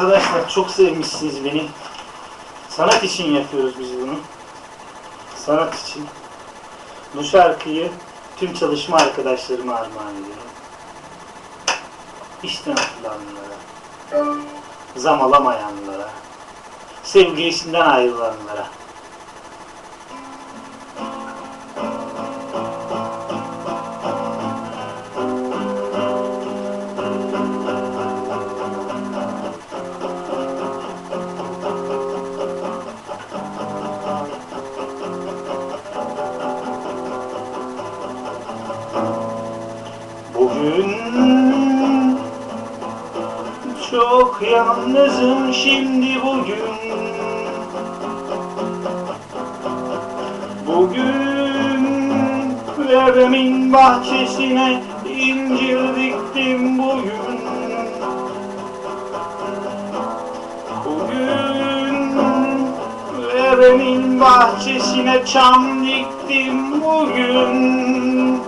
Arkadaşlar çok sevmişsiniz beni. Sanat için yapıyoruz biz bunu. Sanat için. Bu şarkıyı tüm çalışma arkadaşlarıma armağan ediyorum. İşten atılanlara, zam alamayanlara, sevgilisinden ayrılanlara. Bugün çok yalnızım şimdi bugün. Bugün evimin bahçesine incir diktim bugün. Bugün evimin bahçesine çam diktim bugün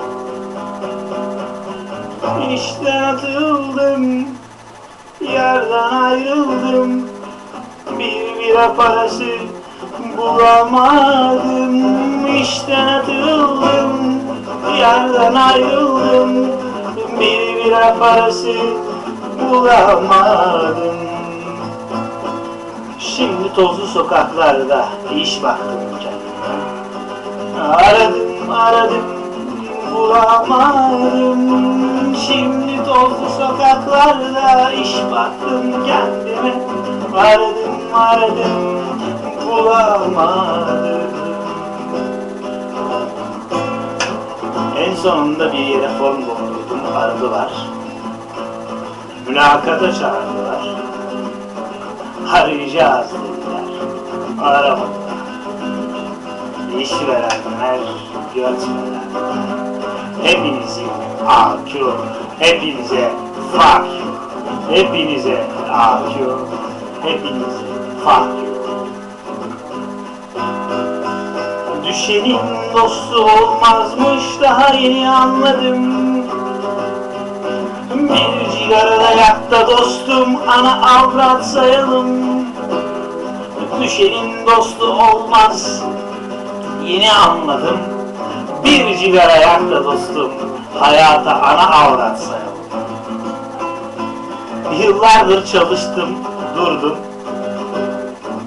İşten atıldım, yerden ayrıldım, bir bira parası bulamadım. İşten atıldım, yerden ayrıldım, bir bira parası bulamadım. Şimdi tozlu sokaklarda iş baktım kendime. Aradım, aradım, bulamadım. Şimdi tozlu sokaklarda iş baktım kendime. Aradım, aradım, bulamadım. En sonunda bir yere form doldurdum, aradılar. Mülakata çağırdılar. Arayacağız dediler. Aramadılar. İşverenler, göçmenler. Hepinizi AQ, hepinize you, hepinize AQ, hepinize you. Düşenin dostu olmazmış daha yeni anladım. Bir cigarada yakta dostum ana avrat sayalım. Düşenin dostu olmaz yeni anladım. Bir sigara yakla dostum, hayata ana avrat sayalım. Yıllardır çalıştım, durdum.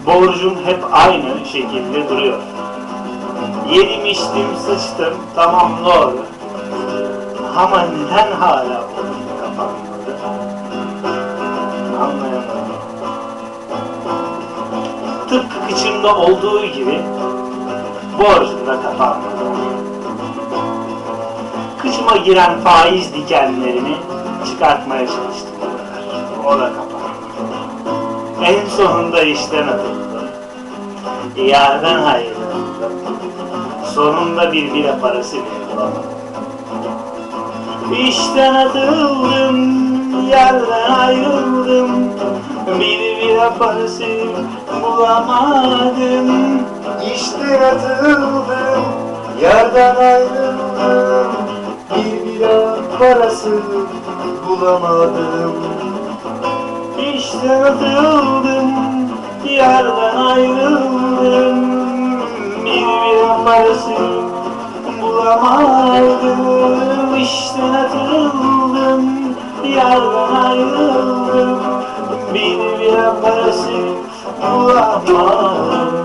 Borcum hep aynı şekilde duruyor. Yedim içtim sıçtım, tamam doğru. Ama neden hala borcum kapanmadı? Anlayamadım. Tıpkı kıçımda olduğu gibi borcum da kapanmadı. Kıçıma giren faiz dikenlerini çıkartmaya çalıştım o da kapandı. En sonunda işten atıldım. Yerden ayrıldım. Sonunda bir bira parası bile bulamadım. İşten atıldım, yerden ayrıldım. Bir bira parası bulamadım. İşten atıldım, yerden ayrıldım. Bir parası bulamadım. İşten atıldım, yerden ayrıldım. Bir bira parası bulamadım. İşten atıldım, yerden ayrıldım. Bir bira parası bulamadım.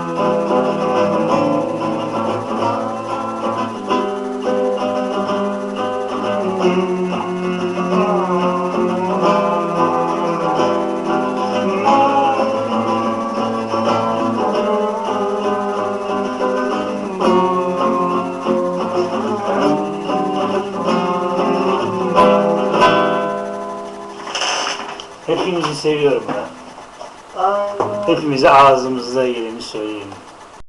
Hepinizi seviyorum ben. Hepimize ağzımızda geleni söyleyelim.